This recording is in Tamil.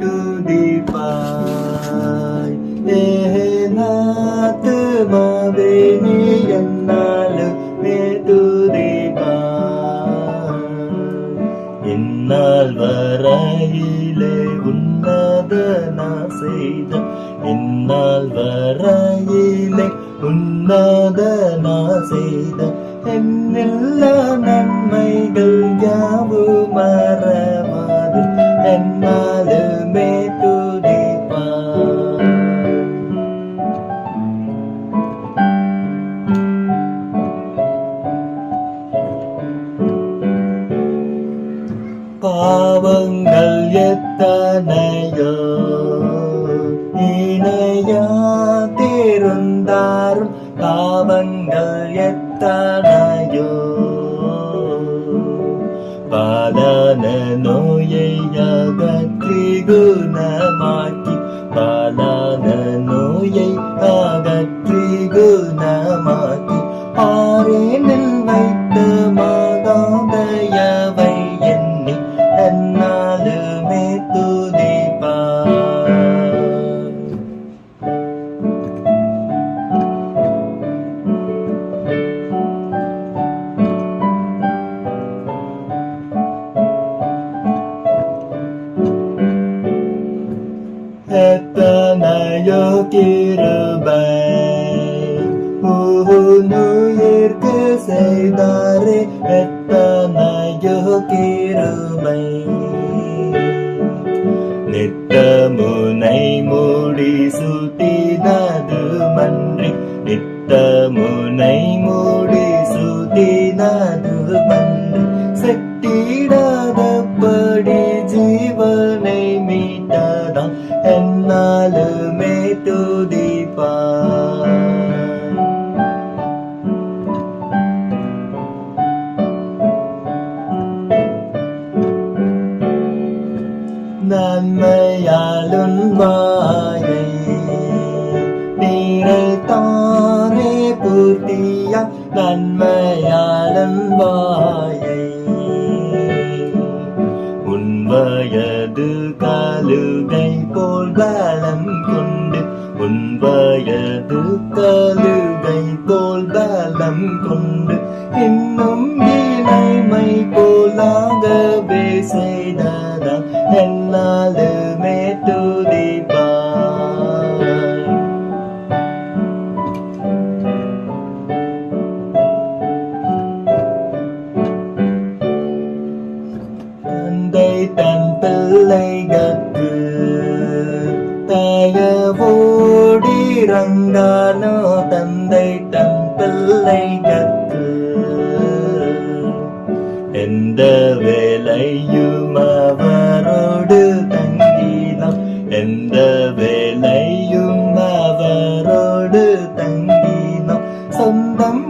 to defy ehnath maveni ennal me to defy innal varayile unnadana seida innal varayile உன்னதனா செய்த என்னில் நன்மைகள் யாவும் மற பாவங்கள் எத்தனையோ? இணையா இணையாதிருந்தாரும் பாவங்கள் எத்தனையோ? பாலான நோயை அகற்றி குணமாக்கி பாலான நோயை அகற்றி குணமாக்கி ஆரேனில் எத்தனையோ கிருபை செய்தாரே எத்தனையோ கிருபை நித்தமுனை மூடி சுத்தினது மன்றி. நித்தமுனை மூடி சுத்தினது என்னாலுமே துதிப்பார் நன்மையாளும் வாயை நீரை தானே பூர்த்தியா நன்மையாளும் வாயை உன் வயது கழுகை போல் பலம் கொண்டு உன் வயது கழுகை போல் பலம் கொண்டு இன்னும் இளமை போலாகவே செய்ததா என்னாலுமே துதிப்பார் தந்தை தன் பிள்ளைகள் பிறந்தானோ தந்தை தன் பிள்ளைகற்கு எந்த வேலையும் அவரோடு தங்கினோம் எந்த வேலையும் அவரோடு தங்கினோம் சொந்தம்